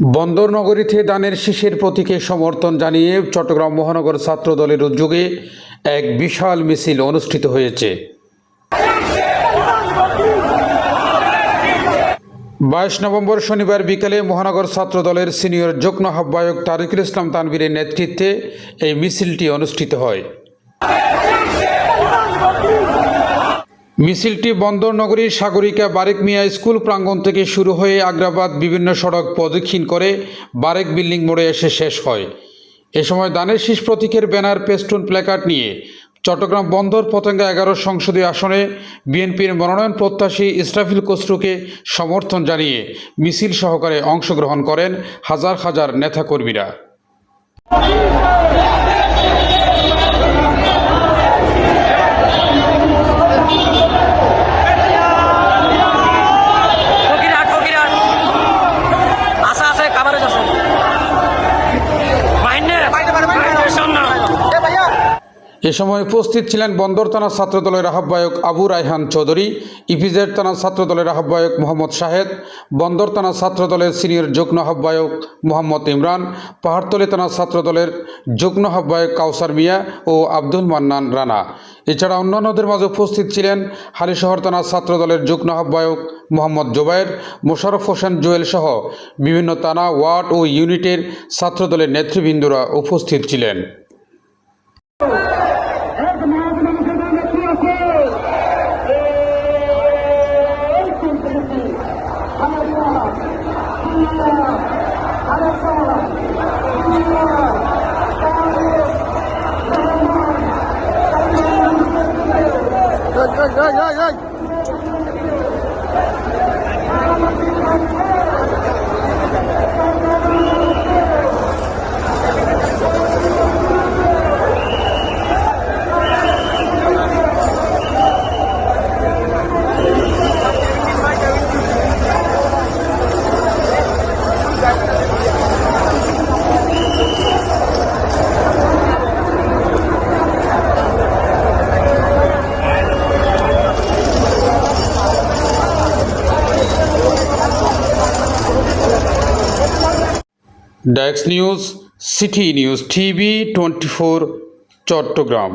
বন্দর নগরীতে দানের শীষের প্রতীকে সমর্থন জানিয়ে চট্টগ্রাম মহানগর ছাত্র দলের উদ্যোগে এক বিশাল মিছিল অনুষ্ঠিত হয়েছে। বাইশ নভেম্বর শনিবার বিকেলে মহানগর ছাত্র দলের সিনিয়র যুগ্ম আহ্বায়ক তারিকুল ইসলাম তানবীরের নেতৃত্বে এই মিছিলটি অনুষ্ঠিত হয়। মিছিলটি বন্দর নগরীর সাগরিকা বারেক মিয়া স্কুল প্রাঙ্গণ থেকে শুরু হয়ে আগ্রাবাদ বিভিন্ন সড়ক প্রদক্ষিণ করে বারেক বিল্ডিং মোড়ে এসে শেষ হয়। এ সময় দানের শীষ প্রতীকের ব্যানার, পেস্টুন, প্ল্যাকার্ড নিয়ে চট্টগ্রাম বন্দর পতেঙ্গা এগারো সংসদীয় আসনে বিএনপির মনোনয়ন প্রত্যাশী ইসরাফিল কসরুকে সমর্থন জানিয়ে মিছিল সহকারে অংশগ্রহণ করেন হাজার হাজার নেতাকর্মীরা। এ সময় উপস্থিত ছিলেন বন্দর থানা ছাত্রদলের আহ্বায়ক আবু রায়হান চৌধুরী, ইপিজেড থানা ছাত্রদলের আহ্বায়ক মোহাম্মদ শাহেদ, বন্দর থানা ছাত্রদলের সিনিয়র যুগ্ম আহ্বায়ক মোহাম্মদ ইমরান, পাহাড়তলী থানা ছাত্রদলের যুগ্ম আহ্বায়ক কাউসার মিয়া ও আব্দুল মান্নান রানা। এছাড়া অন্যান্যদের মাঝে উপস্থিত ছিলেন হালিশহর থানা ছাত্রদলের যুগ্ম আহ্বায়ক মোহাম্মদ জোবায়ের মোশারফ হোসেন জুয়েল সহ বিভিন্ন থানা, ওয়ার্ড ও ইউনিটের ছাত্রদলের নেতৃবৃন্দরা উপস্থিত ছিলেন। Oh, my God. Desks news city news TV twenty four Chittagong.